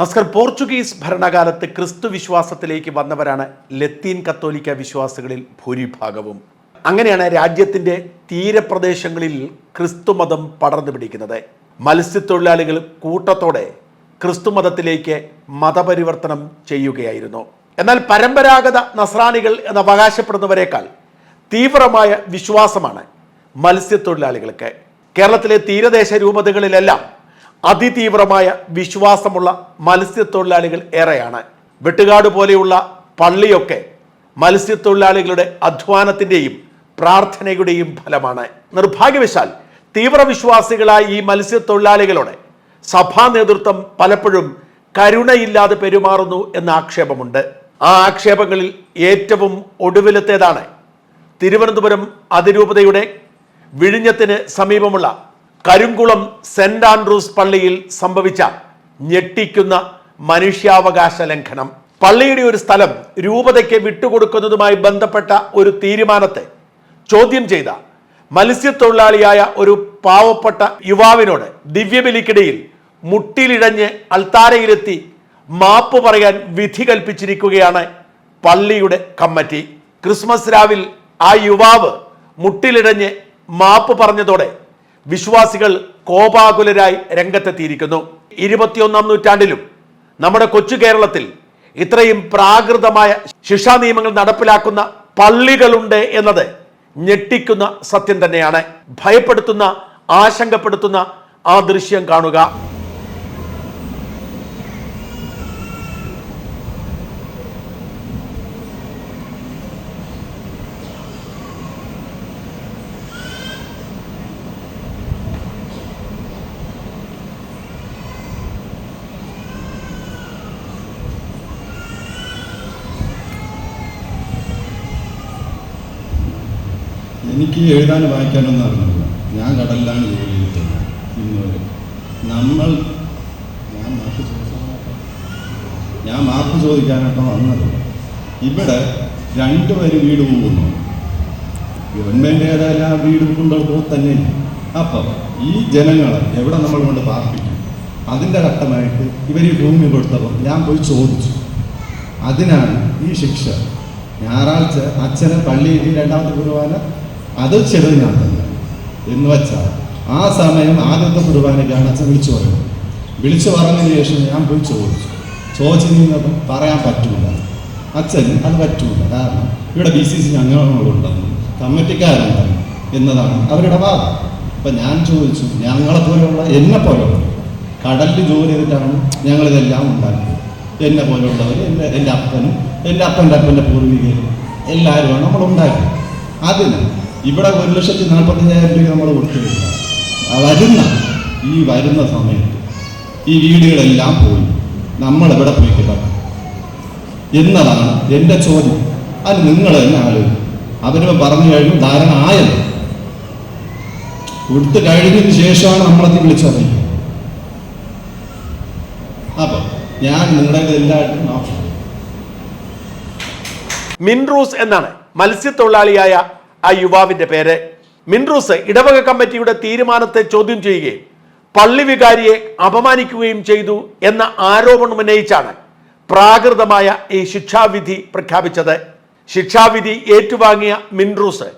നസ്കർ Portuguese ഭരണകാലത്ത് ക്രിസ്തു വിശ്വാസത്തിലേക്ക് വന്നവരാണ് ലത്തീൻ കത്തോലിക്ക വിശ്വാസികളിൽ ഭൂരിഭാഗവും. അങ്ങനെയാണ് രാജ്യത്തിന്റെ തീരപ്രദേശങ്ങളിൽ ക്രിസ്തുമതം പടർന്നു പിടിക്കുന്നത്. മത്സ്യത്തൊഴിലാളികൾ കൂട്ടത്തോടെ ക്രിസ്തുമതത്തിലേക്ക് മതപരിവർത്തനം ചെയ്യുകയായിരുന്നു. എന്നാൽ പരമ്പരാഗത നസ്രാണികൾ എന്ന് അവകാശപ്പെടുന്നവരെക്കാൾ തീവ്രമായ വിശ്വാസമാണ് മത്സ്യത്തൊഴിലാളികൾക്ക്. കേരളത്തിലെ തീരദേശ രൂപതകളിലെല്ലാം അതിതീവ്രമായ വിശ്വാസമുള്ള മത്സ്യത്തൊഴിലാളികൾ ഏറെയാണ്. വെട്ടുകാട് പോലെയുള്ള പള്ളിയൊക്കെ മത്സ്യത്തൊഴിലാളികളുടെ അധ്വാനത്തിന്റെയും പ്രാർത്ഥനയുടെയും ഫലമാണ്. നിർഭാഗ്യവശാൽ തീവ്രവിശ്വാസികളായ ഈ മത്സ്യത്തൊഴിലാളികളോട് സഭാ നേതൃത്വം പലപ്പോഴും കരുണയില്ലാതെ പെരുമാറുന്നു എന്ന ആക്ഷേപമുണ്ട്. ആ ആക്ഷേപങ്ങളിൽ ഏറ്റവും ഒടുവിലത്തേതാണ്. തിരുവനന്തപുരം അതിരൂപതയുടെ വിഴിഞ്ഞത്തിന് സമീപമുള്ള കരിങ്കുളം സെന്റ് ആൻഡ്രൂസ് പള്ളിയിൽ സംഭവിച്ച ഞെട്ടിക്കുന്ന മനുഷ്യാവകാശ ലംഘനം. പള്ളിയുടെ ഒരു സ്ഥലം രൂപതയ്ക്ക് വിട്ടുകൊടുക്കുന്നതുമായി ബന്ധപ്പെട്ട ഒരു തീരുമാനത്തെ ചോദ്യം ചെയ്ത മത്സ്യത്തൊഴിലാളിയായ ഒരു പാവപ്പെട്ട യുവാവിനോട് ദിവ്യബലിക്കിടയിൽ മുട്ടിലിഴഞ്ഞ് അൾത്താരയിലെത്തി മാപ്പ് പറയാൻ വിധി കൽപ്പിച്ചിരിക്കുകയാണ് പള്ളിയുടെ കമ്മിറ്റി. ക്രിസ്മസ് രാവിൽ ആ യുവാവ് മുട്ടിലിഴഞ്ഞ് മാപ്പ് പറഞ്ഞതോടെ വിശ്വാസികൾ കോപാകുലരായി രംഗത്തെത്തിയിരിക്കുന്നു. ഇരുപത്തിയൊന്നാം നൂറ്റാണ്ടിലും നമ്മുടെ കൊച്ചു കേരളത്തിൽ ഇത്രയും പ്രാകൃതമായ ശിക്ഷാ നിയമങ്ങൾ നടപ്പിലാക്കുന്ന പള്ളികളുണ്ട് എന്നത് ഞെട്ടിക്കുന്ന സത്യം തന്നെയാണ്. ഭയപ്പെടുത്തുന്ന ആശങ്കപ്പെടുത്തുന്ന ആ ദൃശ്യം കാണുക. എനിക്ക് എഴുതാനും വായിക്കാനൊന്നും അറിഞ്ഞില്ല ഞാൻ കടലിലാണ് ജോലി ചെയ്തത് ഇന്നുവരെ നമ്മൾ ഞാൻ മാപ്പ് ഞാൻ മാപ്പ് ചോദിക്കാനായിട്ട് വന്നത്? ഇവിടെ രണ്ടു പേര് വീട് പോകുന്നു. ഗവൺമെന്റ് ഏതായാലും ആ വീട് കൊണ്ടുപോകുമ്പോൾ തന്നെ. അപ്പം ഈ ജനങ്ങളെ എവിടെ നമ്മൾ കൊണ്ട് പാർപ്പിക്കും? അതിന്റെ ഘട്ടമായിട്ട് ഇവർ ഈ ഭൂമി കൊടുത്തപ്പോൾ ഞാൻ പോയി ചോദിച്ചു. അതിനാണ് ഈ ശിക്ഷ. ഞായറാഴ്ച അച്ഛനെ പള്ളിയിൽ രണ്ടാമത്തെ കുർബാന അത് ചെറുതിനാണ് എന്ന് വെച്ചാൽ ആ സമയം ആദ്യത്തെ കുർബാനയ്ക്കാണ് അച്ഛൻ വിളിച്ചു പറയുന്നത് വിളിച്ചു പറഞ്ഞതിന് ശേഷം ഞാൻ പോയി ചോദിച്ചു. ചോദിച്ചിരുന്നപ്പം പറയാൻ പറ്റൂല. അച്ഛൻ അത് പറ്റൂല. കാരണം ഇവിടെ ബി സി സി അംഗങ്ങളുണ്ടെന്നും കമ്മിറ്റിക്കാരുണ്ടെന്നും എന്നതാണ് അവരുടെ വാദം. അപ്പം ഞാൻ ചോദിച്ചു ഞങ്ങളെ പോലെയുള്ള എന്നെ പോലെയുള്ള കടലിൽ ജോലി ചെയ്തിട്ടാണ് ഞങ്ങളിതെല്ലാം ഉണ്ടാക്കിയത്. എന്നെ പോലെയുള്ളവർ എന്റെ എന്റെ അപ്പനും എന്റെ അപ്പന്റെ അപ്പന്റെ പൂർവികരും എല്ലാവരുമാണ് നമ്മൾ ഉണ്ടാക്കിയത്. അതിന് ഇവിടെ ഒരു ലക്ഷത്തി നാൽപ്പത്തഞ്ചായിരം രൂപ നമ്മൾ കൊടുത്തിട്ടില്ല വരുന്ന ഈ വരുന്ന സമയത്ത് ഈ വീടുകളെല്ലാം പോയി. നമ്മൾ ഇവിടെ പോയി കിടക്കും? എന്നതാണ് എന്റെ ചോദ്യം. അത് നിങ്ങൾ തന്നെ ആലോചിക്കും. അവർ പറഞ്ഞു കഴിഞ്ഞു ധാരണ ആയത്. കൊടുത്തു കഴിഞ്ഞതിന് ശേഷമാണ് നമ്മളത് വിളിച്ചറിയുന്നത് അപ്പൊ ഞാൻ നിങ്ങളുടെ എല്ലാവരും മിൻറൂസ് എന്നാണ് മത്സ്യത്തൊഴിലാളിയായ ആ യുവാവിന്റെ പേര് മിൻറൂസ്. ഇടവക കമ്മിറ്റിയുടെ തീരുമാനത്തെ ചോദ്യം ചെയ്യുകയും പള്ളി വികാരിയെ അപമാനിക്കുകയും ചെയ്തു എന്ന ആരോപണം ഉന്നയിച്ചാണ് പ്രാകൃതമായ ഈ ശിക്ഷാവിധി പ്രഖ്യാപിച്ചത്. ശിക്ഷാവിധി ഏറ്റുവാങ്ങിയ മിൻറൂസ്.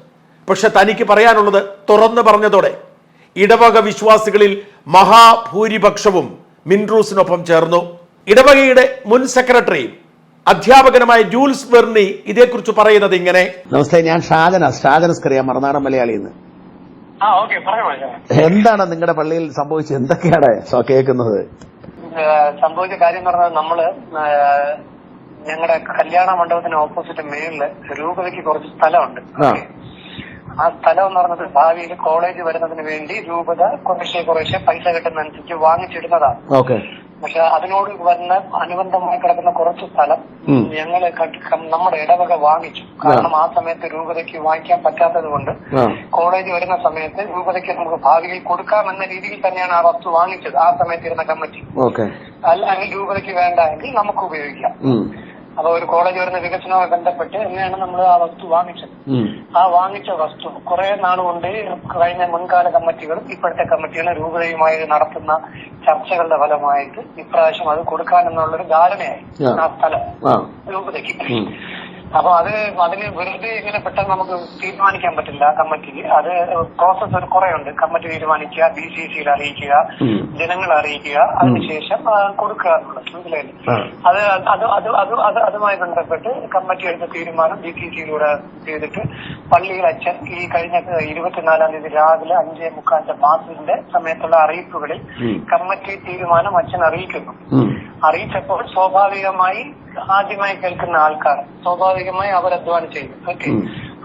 പക്ഷെ തനിക്ക് പറയാനുള്ളത് തുറന്നു പറഞ്ഞതോടെ ഇടവക വിശ്വാസികളിൽ മഹാഭൂരിപക്ഷവും മിൻറൂസിനൊപ്പം ചേർന്നു. ഇടവകയുടെ മുൻ സെക്രട്ടറിയും അധ്യാപകനുമായ ജൂൽസ് വെർണി ഇതേക്കുറിച്ച് പറയുന്നത് ഇങ്ങനെ. നമസ്തേ ഞാൻ ഷാജന. ഷാജനസ്കറിയാം മറുനാടൻ മലയാളി എന്ന് ആ ഓക്കെ പറയാം മാഷേ. എന്താണ് നിങ്ങളുടെ പള്ളിയിൽ സംഭവിച്ചത്? എന്തൊക്കെയാണ് കേൾക്കുന്നത്? സംഭവിച്ച കാര്യം പറഞ്ഞാൽ നമ്മൾ ഞങ്ങളുടെ കല്യാണ മണ്ഡപത്തിന് ഓപ്പോസിറ്റ് മേളിൽ രൂപതയ്ക്ക് കുറച്ച് സ്ഥലമുണ്ട്. ആ. ആ സ്ഥലം എന്ന് പറഞ്ഞത് ഭാവിയിൽ കോളേജ് വരുന്നതിന് വേണ്ടി രൂപത കുറേശ്ശെ കുറേശ്ശെ പൈസ കിട്ടുന്നതനുസരിച്ച് വാങ്ങിച്ചിടുന്നതാണ്. ഓക്കെ. പക്ഷെ അതിനോട് വരുന്ന അനുബന്ധമായി കിടക്കുന്ന കുറച്ച് സ്ഥലം ഞങ്ങൾ നമ്മുടെ ഇടവക വാങ്ങിച്ചു. കാരണം ആ സമയത്ത് രൂപതയ്ക്ക് വാങ്ങിക്കാൻ പറ്റാത്തത് കൊണ്ട് കോളേജ് വരുന്ന സമയത്ത് രൂപതയ്ക്ക് നമുക്ക് ഭാവിയിൽ കൊടുക്കാമെന്ന രീതിയിൽ തന്നെയാണ് ആ വസ്തു വാങ്ങിച്ചത്. ആ സമയത്ത് ഇരുന്ന കമ്മിറ്റി. അല്ലെങ്കിൽ രൂപതയ്ക്ക് വേണ്ട എങ്കിൽ നമുക്ക് ഉപയോഗിക്കാം. അപ്പൊ ഒരു കോളേജ് വരുന്ന വികസനവുമായി ബന്ധപ്പെട്ട് എങ്ങനെയാണ് നമ്മൾ ആ വസ്തു വാങ്ങിച്ചത്? ആ വാങ്ങിച്ച വസ്തു കുറെ നാൾ കൊണ്ട് കഴിഞ്ഞ മുൻകാല കമ്മിറ്റികളും ഇപ്പോഴത്തെ കമ്മിറ്റികളും രൂപതയുമായി നടത്തുന്ന ചർച്ചകളുടെ ഫലമായിട്ട് ഇപ്രാവശ്യം അത് കൊടുക്കാനെന്നുള്ളൊരു ധാരണയായി. ആ. സ്ഥലം. രൂപതയ്ക്ക്. അപ്പൊ അത് അതിന് വെറുതെ ഇങ്ങനെ പെട്ടെന്ന് നമുക്ക് തീരുമാനിക്കാൻ പറ്റില്ല കമ്മിറ്റിക്ക് അത് പ്രോസസ് ഒരു കുറെ ഉണ്ട് കമ്മിറ്റി തീരുമാനിക്കുക ബി സി സിയിൽ അറിയിക്കുക. ജനങ്ങളെ അറിയിക്കുക അതിനുശേഷം കൊടുക്കുക എന്നുള്ളത് മനസ്സിലായില്ലേ. അത് അത് അത് അത് അത് അതുമായി ബന്ധപ്പെട്ട് കമ്മിറ്റി എടുത്ത തീരുമാനം ബി സി സിയിലൂടെ ചെയ്തിട്ട് പള്ളിയിൽ അച്ഛൻ ഈ കഴിഞ്ഞ ഇരുപത്തിനാലാം തീയതി രാവിലെ അഞ്ചേ മുക്കാലിന്റെ മാസത്തിന്റെ സമയത്തുള്ള അറിയിപ്പുകളിൽ കമ്മിറ്റി തീരുമാനം അച്ഛൻ അറിയിക്കുന്നു. അറിയിച്ചപ്പോൾ സ്വാഭാവികമായി ആദ്യമായി കേൾക്കുന്ന ആൾക്കാർ സ്വാഭാവികമായി അവർ അധ്വാനം ചെയ്തു. ഓക്കെ.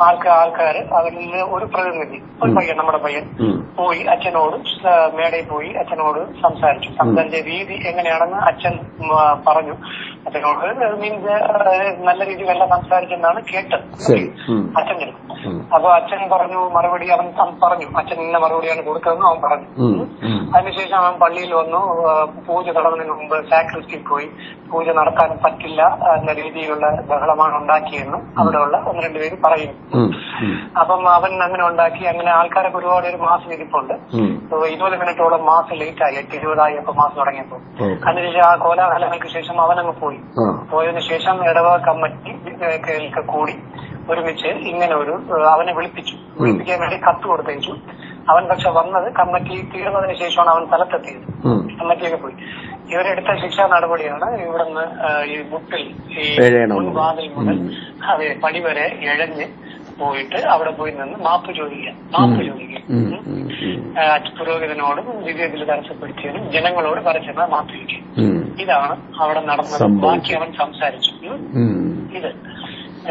ആൾക്കാർ ആൾക്കാർ അവരിൽ നിന്ന് ഒരു പ്രതിനിധി ഒരു പയ്യൻ നമ്മുടെ പയ്യൻ പോയി അച്ഛനോട് മേടയിൽ പോയി അച്ഛനോട് സംസാരിച്ചു. സംസാരിച്ച രീതി എങ്ങനെയാണെന്ന് അച്ഛൻ പറഞ്ഞു. അച്ഛനോട് മീൻസ് നല്ല രീതിയിലല്ല സംസാരിച്ചെന്നാണ് കേട്ടത്. അച്ഛൻ ഉം. അപ്പൊ അച്ഛൻ പറഞ്ഞു മറുപടി അവൻ പറഞ്ഞു. അച്ഛൻ ഇന്ന മറുപടിയാണ് കൊടുത്തതെന്ന് അവൻ പറഞ്ഞു. അതിനുശേഷം അവൻ പള്ളിയിൽ വന്നു. പൂജ തുടങ്ങുന്നതിന് മുമ്പ് സാക്രിസ്റ്റിൽ പോയി. പൂജ നടത്താൻ പറ്റില്ല എന്ന രീതിയിലുള്ള ബഹളമാണ് ഉണ്ടാക്കിയെന്നും അവിടെയുള്ള ഒന്ന് രണ്ട് പേര് പറയുന്നു. ഉം. ഉം. അപ്പം അവൻ അങ്ങനെ ഉണ്ടാക്കി. അങ്ങനെ ആൾക്കാരൊക്കെ ഒരുപാട് ഒരു മാസം ഇരിപ്പുണ്ട് ഇരുപത് മിനിറ്റോളം മാസം ലേറ്റ് ആയി എട്ട് ഇരുപതായി അപ്പൊ മാസം തുടങ്ങിയപ്പോ. അതിനുശേഷം ആ കോലാഹലങ്ങൾക്ക് ശേഷം അവൻ അങ്ങ് പോയി. പോയതിനു ശേഷം ഇടവ കമ്മിറ്റി കൂടി. ഒരുമിച്ച് ഇങ്ങനെ ഒരു അവനെ വിളിപ്പിച്ചു. വിളിപ്പിക്കാൻ വേണ്ടി കത്ത് കൊടുത്തയച്ചു അവൻ പക്ഷെ വന്നത് കമ്മിറ്റി തീർന്നതിന് ശേഷമാണ് അവൻ സ്ഥലത്തെത്തിയത്. കമ്മിറ്റിയൊക്കെ പോയി. ഇവരെടുത്ത ശിക്ഷാ നടപടിയാണ് ഇവിടുന്ന് ഈ മുട്ടിൽ ഈ വാതിൽ മുതൽ അതെ പടി വരെ ഇഴഞ്ഞ് പോയിട്ട് അവിടെ പോയി നിന്ന് മാപ്പ് ചോദിക്കുക. മാപ്പ് ചോദിക്കുക. പുരോഹിതനോടും വിവേകത്തിൽ തടസ്സപ്പെടുത്തിയതിനും ജനങ്ങളോട് പരസ്യമായി മാപ്പ് ചോദിക്കുക. ഇതാണ് അവിടെ നടന്നത്. ബാക്കി അവൻ സംസാരിച്ചു.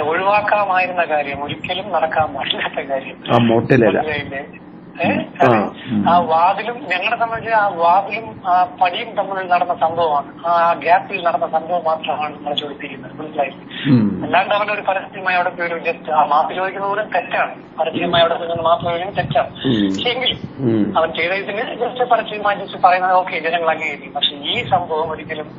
ഒഴിവാക്കാമായിരുന്ന കാര്യം ഒരിക്കലും നടക്കാൻ പാടില്ലാത്ത കാര്യം. ആ വാതിലും ഞങ്ങളെ സംബന്ധിച്ച് ആ വാതിലും ആ പടിയും തമ്മിൽ നടന്ന സംഭവമാണ്. ആ ഗ്യാപ്പിൽ നടന്ന സംഭവം മാത്രമാണ് നമ്മൾ ചോദിപ്പിക്കുന്നത് മനസ്സിലായില്ലേ? അല്ലാണ്ട് അല്ലാണ്ട് ഒരു പരസ്യമായി അവിടെ പോയി ജസ്റ്റ് ആ മാപ്പ് ചോദിക്കുന്നത് പോലും തെറ്റാണ്. പരസ്യമായി അവിടെ നിന്ന് മാപ്പ് ചോദിക്കുന്നത് തെറ്റാണ്. പക്ഷെ എങ്കിലും അവൻ അവൻ ചെയ്തതിന് ജസ്റ്റ് പരസ്യമായി ജസ്റ്റ് പറയുന്നത് ഓക്കെ ജനങ്ങൾ അംഗീകരിക്കും പക്ഷെ ഈ സംഭവം ഒരിക്കലും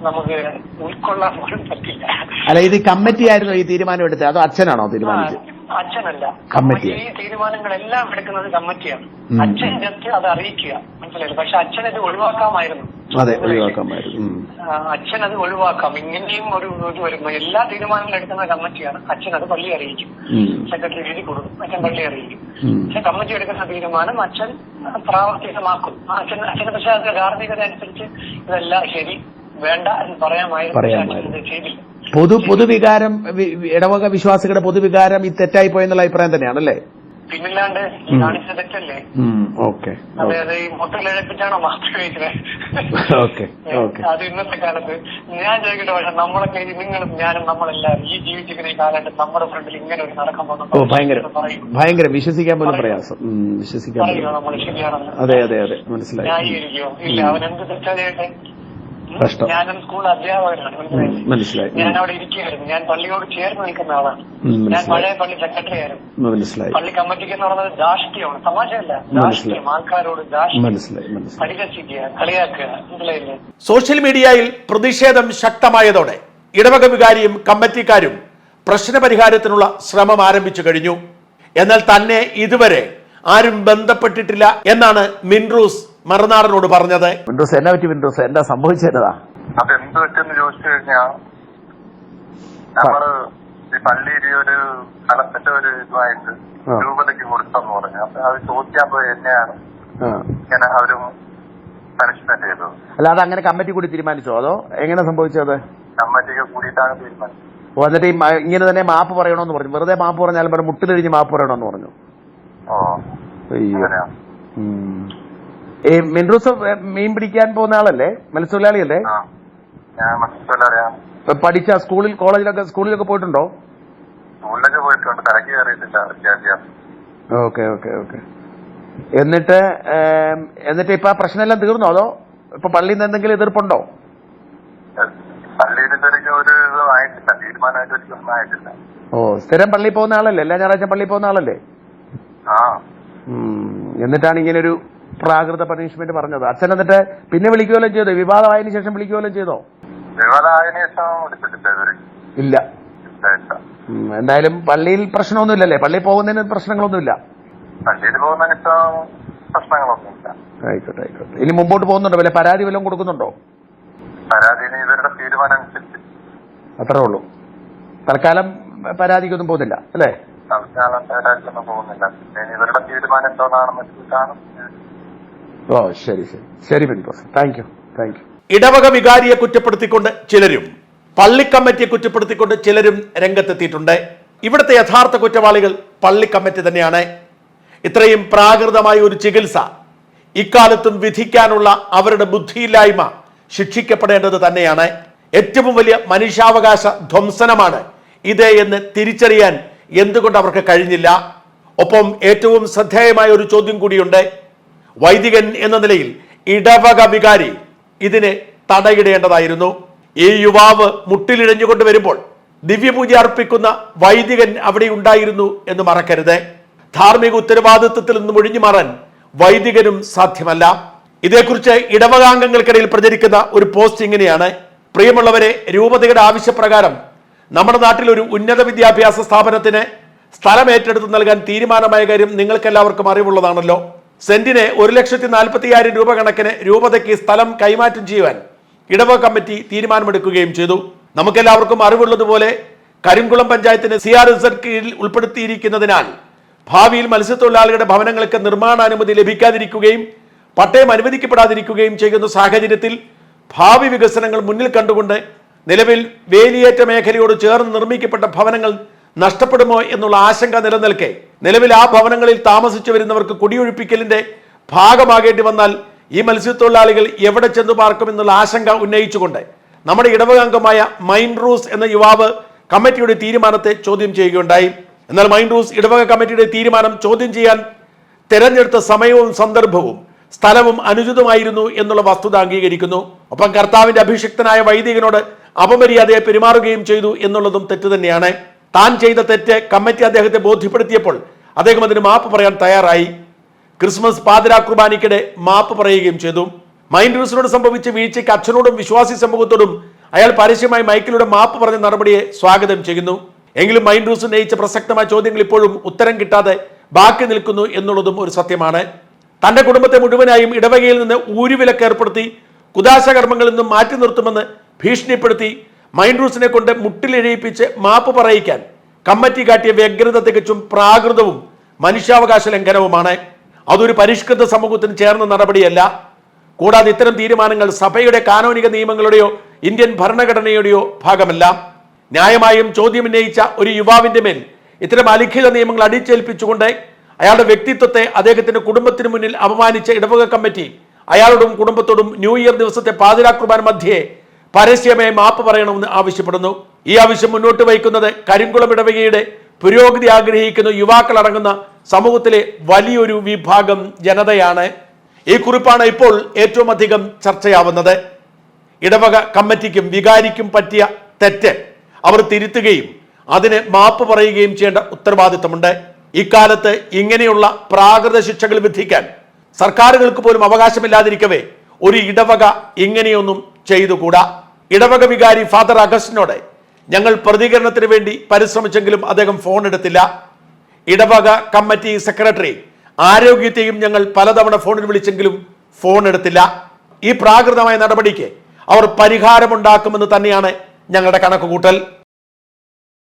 നമുക്ക് ഉൾക്കൊള്ളാൻ പോലും പറ്റില്ല. അല്ല ഇത് കമ്മിറ്റി ആയിരുന്നു ഈ തീരുമാനം എടുത്തത് അതോ അച്ഛനാണോ തീരുമാനിച്ചത്? അച്ഛനല്ല. കമ്മിറ്റി. ഈ തീരുമാനങ്ങളെല്ലാം എടുക്കുന്നത് കമ്മിറ്റിയാണ്. അച്ഛൻ ജസ്റ്റ് അത് അറിയിക്കുക. മനസ്സിലായില്ല? പക്ഷെ അച്ഛൻ ഇത് ഒഴിവാക്കാമായിരുന്നു. അതെ ഒഴിവാക്കാമായിരുന്നു. അച്ഛൻ അത് ഒഴിവാക്കാം. ഇങ്ങനെയും ഒരു ഇത് വരുമ്പോ എല്ലാ തീരുമാനങ്ങളും എടുക്കുന്ന കമ്മിറ്റിയാണ്. അച്ഛൻ അത് പള്ളി അറിയിക്കും. സെക്രട്ടറി എഴുതി കൊടുക്കും. അച്ഛൻ പള്ളി അറിയിക്കും. പക്ഷെ കമ്മിറ്റി എടുക്കുന്ന തീരുമാനം അച്ഛൻ പ്രാവർത്തികമാക്കും. അച്ഛൻ അച്ഛൻ അച്ഛന് പക്ഷെ അത് ധാർമ്മികത അനുസരിച്ച് ഇതെല്ലാം ശരി. വേണ്ട എന്ന് പറയാമായിരുന്നു. പൊതു പൊതുവികാരം ഇടവക വിശ്വാസികളുടെ പൊതുവികാരം ഈ തെറ്റായി പോയെന്നുള്ള അഭിപ്രായം തന്നെയാണല്ലേ? പിന്നില്ലാണ്ട് കാണിച്ച തെറ്റല്ലേ? ഓക്കെ അതായത് കഴിക്കുന്നത് ഓക്കെ ഓക്കെ. അത് ഇന്നത്തെ കാലത്ത് ഞാൻ ചോദിക്കട്ടെ പക്ഷെ നമ്മളൊക്കെ നിങ്ങളും ഞാനും നമ്മളെല്ലാവരും ഈ ജീവിച്ചിരിക്കുന്ന ഈ കാലത്ത് നമ്മുടെ ഫ്രണ്ടിൽ ഇങ്ങനെ ഒരു നടക്കം വന്നു ഭയങ്കര വിശ്വസിക്കാൻ പോലും പ്രയാസം. വിശ്വസിക്കാൻ നമ്മൾ ശരിയാണെന്ന്. അതെ അതെ അതെ മനസ്സിലായി. ഇല്ല അവൻ എന്ത് ചെയ്യട്ടെ ഉം. ഞാനും സ്കൂൾ അധ്യാപകനാണ് മനസ്സിലായി? ഞാൻ അവിടെ ഇരിക്കുകയായിരുന്നു. ഞാൻ പള്ളിയോട് ചേർന്ന് നിൽക്കുന്ന ആളാണ്. ഞാൻ പഴയ പള്ളി സെക്രട്ടറി ആയിരുന്നു. മനസ്സിലായി. പള്ളി കമ്മിറ്റിക്ക് എന്ന് പറയുന്നത് ദാഷ്ട്യമാണ് തമാശയല്ല. ദാഷ്ട്യം ആൾക്കാരോട് പരിഹസിക്കുക കളിയാക്കുക മനസ്സിലായില്ലേ? സോഷ്യൽ മീഡിയയിൽ പ്രതിഷേധം ശക്തമായതോടെ ഇടവക വികാരിയും കമ്മിറ്റിക്കാരും പ്രശ്നപരിഹാരത്തിനുള്ള ശ്രമം ആരംഭിച്ചു കഴിഞ്ഞു. എന്നാൽ തന്നെ ഇതുവരെ ആരും ബന്ധപ്പെട്ടിട്ടില്ല എന്നാണ് മിൻറൂസ് മറുനാടനോട് പറഞ്ഞത്? വിൻഡോസ് എന്നെ പറ്റി വിൻഡോസ്? എന്താ സംഭവിച്ചതാ അതെന്ത് പറ്റെന്ന് ചോദിച്ചു കഴിഞ്ഞാൽ നമ്മൾ ഈ പള്ളിയിൽ ഒരു സ്ഥലത്തിന്റെ ഒരു ഇതുമായിട്ട്. രൂപതയ്ക്ക് കൊടുത്തെന്ന് പറഞ്ഞു. അപ്പൊ അത് ചോദിക്കാൻ പോയി എന്നെയാണ്. ഇങ്ങനെ അവരും പനിഷ്മെന്റ് ചെയ്തത്. അല്ല അത് അങ്ങനെ കമ്മിറ്റി കൂടി തീരുമാനിച്ചോ? അതോ എങ്ങനെ സംഭവിച്ചത് കമ്മിറ്റിക്ക് കൂടിയിട്ടാണ് തീരുമാനിച്ചത്. ഓ എന്നിട്ട് ഈ ഇങ്ങനെ തന്നെ മാപ്പ് പറയണമെന്ന് പറഞ്ഞു. വെറുതെ മാപ്പ് പറഞ്ഞാലും പറഞ്ഞു മുട്ടിലിരിഞ്ഞ് മാപ്പ് പറയണമെന്ന് പറഞ്ഞു. ഓ അയ്യോ. ഈ മിൻറൂസ് മീൻ പിടിക്കാൻ പോകുന്ന ആളല്ലേ? മത്സ്യത്തൊഴിലാളിയല്ലേ? ഞാൻ മത്സ്യത്തൊഴിലാളിയാണ് പഠിച്ച സ്കൂളിൽ കോളേജിലൊക്കെ സ്കൂളിലൊക്കെ പോയിട്ടുണ്ടോ? സ്കൂളിലൊക്കെ പോയിട്ടുണ്ട്. കരയ്ക്ക് കയറിയിട്ടില്ല വിദ്യാഭ്യാസം ഓക്കെ ഓക്കെ ഓക്കെ. എന്നിട്ട് എന്നിട്ട് ഇപ്പൊ ആ പ്രശ്നമെല്ലാം തീർന്നോ? അതോ ഇപ്പൊ പള്ളിയിൽ നിന്ന് എന്തെങ്കിലും എതിർപ്പുണ്ടോ? പള്ളിയിൽ ഒരു ആയിട്ടില്ല തീരുമാനമായിട്ട് ഒരിക്കലും ആയിട്ടില്ല. ഓ സ്ഥിരം പള്ളിയിൽ പോകുന്ന ആളല്ലേ? എല്ലാ ഞായറാഴ്ച പള്ളിയിൽ പോകുന്ന ആളല്ലേ. എന്നിട്ടാണ് ഇങ്ങനെ ഒരു പ്രാകൃത പണിഷ്മെന്റ് പറഞ്ഞത്. അച്ഛൻ എന്നിട്ട് പിന്നെ വിളിക്കുകയല്ലോ ചെയ്തോ? വിവാദമായതിനു ശേഷം വിളിക്കുകയല്ലോ ചെയ്തോ? ഇല്ല. എന്തായാലും പള്ളിയിൽ പ്രശ്നമൊന്നുമില്ലല്ലേ? പള്ളിയിൽ പോകുന്നതിന് പ്രശ്നങ്ങളൊന്നുമില്ല. പള്ളിയിൽ പോകുന്നതിന് പ്രശ്നങ്ങളൊന്നുമില്ല. ആയിക്കോട്ടെ ആയിക്കോട്ടെ. ഇനി മുമ്പോട്ട് പോകുന്നുണ്ടോ? വല്ല പരാതി വല്ലതും കൊടുക്കുന്നുണ്ടോ? ഇവരുടെ തീരുമാനം അനുസരിച്ച് അത്രേ ഉള്ളൂ. തൽക്കാലം പരാതിക്കൊന്നും പോകുന്നില്ല അല്ലേ? തൽക്കാലം പോകുന്നില്ല. ഇവരുടെ തീരുമാനം എന്തോന്നാണെന്ന് വെച്ചിട്ടാണ് ഓ ശരി ശരി. ശരി ബിൻപോസ് താങ്ക് യു താങ്ക് യു ഇടവക വികാരിയെ കുറ്റപ്പെടുത്തിക്കൊണ്ട് ചിലരും പള്ളി കമ്മിറ്റിയെ കുറ്റപ്പെടുത്തിക്കൊണ്ട് ചിലരും രംഗത്തെത്തിയിട്ടുണ്ട്. ഇവിടുത്തെ യഥാർത്ഥ കുറ്റവാളികൾ പള്ളി കമ്മിറ്റി തന്നെയാണ്. ഇത്രയും പ്രാകൃതമായ ഒരു ചികിത്സ ഇക്കാലത്തും വിധിക്കാനുള്ള അവരുടെ ബുദ്ധിയില്ലായ്മ ശിക്ഷിക്കപ്പെടേണ്ടത് തന്നെയാണ്. ഏറ്റവും വലിയ മനുഷ്യാവകാശ ധ്വംസനമാണ് ഇത് എന്ന് തിരിച്ചറിയാൻ എന്തുകൊണ്ട് അവർക്ക് കഴിഞ്ഞില്ല? ഒപ്പം ഏറ്റവും ശ്രദ്ധേയമായ ഒരു ചോദ്യം കൂടിയുണ്ട്. വൈദികൻ എന്ന നിലയിൽ ഇടവക വികാരി ഇതിനെ തടയിടേണ്ടതായിരുന്നു. ഈ യുവാവ് മുട്ടിലിഴഞ്ഞുകൊണ്ട് വരുമ്പോൾ ദിവ്യപൂജ അർപ്പിക്കുന്ന വൈദികൻ അവിടെ ഉണ്ടായിരുന്നു എന്ന് മറക്കരുത്. ധാർമ്മിക ഉത്തരവാദിത്വത്തിൽ നിന്ന് ഒഴിഞ്ഞു മാറാൻ വൈദികനും സാധ്യമല്ല. ഇതേക്കുറിച്ച് ഇടവകാംഗങ്ങൾക്കിടയിൽ പ്രചരിക്കുന്ന ഒരു പോസ്റ്റ് ഇങ്ങനെയാണ്. പ്രിയമുള്ളവരെ രൂപതയുടെ ആവശ്യപ്രകാരം നമ്മുടെ നാട്ടിൽ ഒരു ഉന്നത വിദ്യാഭ്യാസ സ്ഥാപനത്തിന് സ്ഥലം ഏറ്റെടുത്ത് നൽകാൻ തീരുമാനമായ കാര്യം നിങ്ങൾക്കെല്ലാവർക്കും അറിവുള്ളതാണല്ലോ. സെന്റിന് ഒരു ലക്ഷത്തി നാൽപ്പത്തി അയ്യായിരം രൂപ കണക്കിന് രൂപതയ്ക്ക് സ്ഥലം കൈമാറ്റം ചെയ്യുവാൻ ഇടവ കമ്മിറ്റി തീരുമാനമെടുക്കുകയും ചെയ്തു. നമുക്കെല്ലാവർക്കും അറിവുള്ളതുപോലെ കരിങ്കുളം പഞ്ചായത്തിന് സി ആർ എസ് കീഴിൽ ഉൾപ്പെടുത്തിയിരിക്കുന്നതിനാൽ ഭാവിയിൽ മത്സ്യത്തൊഴിലാളികളുടെ ഭവനങ്ങൾക്ക് നിർമ്മാണാനുമതി ലഭിക്കാതിരിക്കുകയും പട്ടയം അനുവദിക്കപ്പെടാതിരിക്കുകയും ചെയ്യുന്ന സാഹചര്യത്തിൽ ഭാവി വികസനങ്ങൾ മുന്നിൽ കണ്ടുകൊണ്ട് നിലവിൽ വേലിയേറ്റ മേഖലയോട് ചേർന്ന് നിർമ്മിക്കപ്പെട്ട ഭവനങ്ങൾ നഷ്ടപ്പെടുമോ എന്നുള്ള ആശങ്ക നിലനിൽക്കെ. നിലവിൽ ആ ഭവനങ്ങളിൽ താമസിച്ചു വരുന്നവർക്ക് കുടിയൊഴിപ്പിക്കലിന്റെ ഭാഗമാകേണ്ടി വന്നാൽ ഈ മത്സ്യത്തൊഴിലാളികൾ എവിടെ ചെന്നു പാർക്കും എന്നുള്ള ആശങ്ക ഉന്നയിച്ചുകൊണ്ട് നമ്മുടെ ഇടവക അംഗമായ മൈൻ റൂസ് എന്ന യുവാവ് കമ്മിറ്റിയുടെ തീരുമാനത്തെ ചോദ്യം ചെയ്യുകയുണ്ടായി. എന്നാൽ മൈൻ റൂസ് ഇടവക കമ്മിറ്റിയുടെ തീരുമാനം ചോദ്യം ചെയ്യാൻ തെരഞ്ഞെടുത്ത സമയവും സന്ദർഭവും സ്ഥലവും അനുചിതമായിരുന്നു എന്നുള്ള വസ്തുത അംഗീകരിക്കുന്നു. ഒപ്പം കർത്താവിന്റെ അഭിഷിക്തനായ വൈദികനോട് അപമര്യാദയെ പെരുമാറുകയും ചെയ്തു എന്നുള്ളതും തെറ്റ് തന്നെയാണ്. താൻ ചെയ്ത തെറ്റ് കമ്മിറ്റി അദ്ദേഹത്തെ ബോധ്യപ്പെടുത്തിയപ്പോൾ അദ്ദേഹം അതിന് മാപ്പ് പറയാൻ തയ്യാറായി. ക്രിസ്മസ് പാതിരാ മാപ്പ് പറയുകയും ചെയ്തു. മൈൻഡ് ന്യൂസിനോട് സംഭവിച്ച വീഴ്ചയ്ക്ക് അച്ഛനോടും വിശ്വാസി സമൂഹത്തോടും അയാൾ പരസ്യമായി മൈക്കിലൂടെ മാപ്പ് പറഞ്ഞ നടപടിയെ സ്വാഗതം ചെയ്യുന്നു. എങ്കിലും മൈൻഡ് റൂസ് ഉന്നയിച്ച പ്രസക്തമായ ചോദ്യങ്ങൾ ഇപ്പോഴും ഉത്തരം കിട്ടാതെ ബാക്കി നിൽക്കുന്നു എന്നുള്ളതും ഒരു സത്യമാണ്. തന്റെ കുടുംബത്തെ മുഴുവനായും ഇടവകയിൽ നിന്ന് ഊരുവിലക്ക് ഏർപ്പെടുത്തി കുദാശകർമ്മങ്ങളിൽ നിന്നും മാറ്റി നിർത്തുമെന്ന് ഭീഷണിപ്പെടുത്തി മൈൻഡ് റൂസിനെ കൊണ്ട് മുട്ടിലിഴയിപ്പിച്ച് മാപ്പ് പറയിക്കാൻ കമ്മിറ്റി കാട്ടിയ വ്യഗ്രത തികച്ചും പ്രാകൃതവും മനുഷ്യാവകാശ ലംഘനവുമാണ്. അതൊരു പരിഷ്കൃത സമൂഹത്തിന് ചേർന്ന നടപടിയല്ല. കൂടാതെ ഇത്തരം തീരുമാനങ്ങൾ സഭയുടെ കാനോനിക നിയമങ്ങളുടെയോ ഇന്ത്യൻ ഭരണഘടനയുടെയോ ഭാഗമല്ല. ന്യായമായും ചോദ്യം ഉന്നയിച്ച ഒരു യുവാവിന്റെ മേൽ ഇത്തരം അലിഖിത നിയമങ്ങൾ അടിച്ചേൽപ്പിച്ചുകൊണ്ട് അയാളുടെ വ്യക്തിത്വത്തെ അദ്ദേഹത്തിന്റെ കുടുംബത്തിന് മുന്നിൽ അപമാനിച്ച ഇടവക കമ്മിറ്റി അയാളോടും കുടുംബത്തോടും ന്യൂ ഇയർ ദിവസത്തെ പാതിരാക്കുർബാൻ മധ്യേ പരസ്യമായി മാപ്പ് പറയണമെന്ന് ആവശ്യപ്പെടുന്നു. ഈ ആവശ്യം മുന്നോട്ട് വയ്ക്കുന്നത് കരിങ്കുളം ഇടവകയുടെ പുരോഗതി ആഗ്രഹിക്കുന്ന യുവാക്കൾ അടങ്ങുന്ന സമൂഹത്തിലെ വലിയൊരു വിഭാഗം ജനതയാണ്. ഈ കുറിപ്പാണ് ഇപ്പോൾ ഏറ്റവും അധികം ചർച്ചയാവുന്നത്. ഇടവക കമ്മിറ്റിക്കും വികാരിക്കും പറ്റിയ തെറ്റ് അവർ തിരുത്തുകയും അതിന് മാപ്പ് പറയുകയും ചെയ്യേണ്ട ഉത്തരവാദിത്തമുണ്ട്. ഇക്കാലത്ത് ഇങ്ങനെയുള്ള പ്രാകൃത ശിക്ഷകൾ വിധിക്കാൻ സർക്കാരുകൾക്ക് പോലും അവകാശമില്ലാതിരിക്കവേ ഒരു ഇടവക ഇങ്ങനെയൊന്നും ചെയ്തുകൂടാ. ഇടവക വികാരി ഫാദർ അഗസ്റ്റിനോട് ഞങ്ങൾ പ്രതികരണത്തിന് വേണ്ടി പരിശ്രമിച്ചെങ്കിലും അദ്ദേഹം ഫോൺ എടുത്തില്ല. ഇടവക കമ്മിറ്റി സെക്രട്ടറി ആരോഗ്യത്തെയും ഞങ്ങൾ പലതവണ ഫോണിൽ വിളിച്ചെങ്കിലും ഫോൺ എടുത്തില്ല. ഈ പ്രാകൃതമായ നടപടിക്ക് അവർ പരിഹാരമുണ്ടാക്കുമെന്ന് തന്നെയാണ് ഞങ്ങളുടെ കണക്കുകൂട്ടൽ.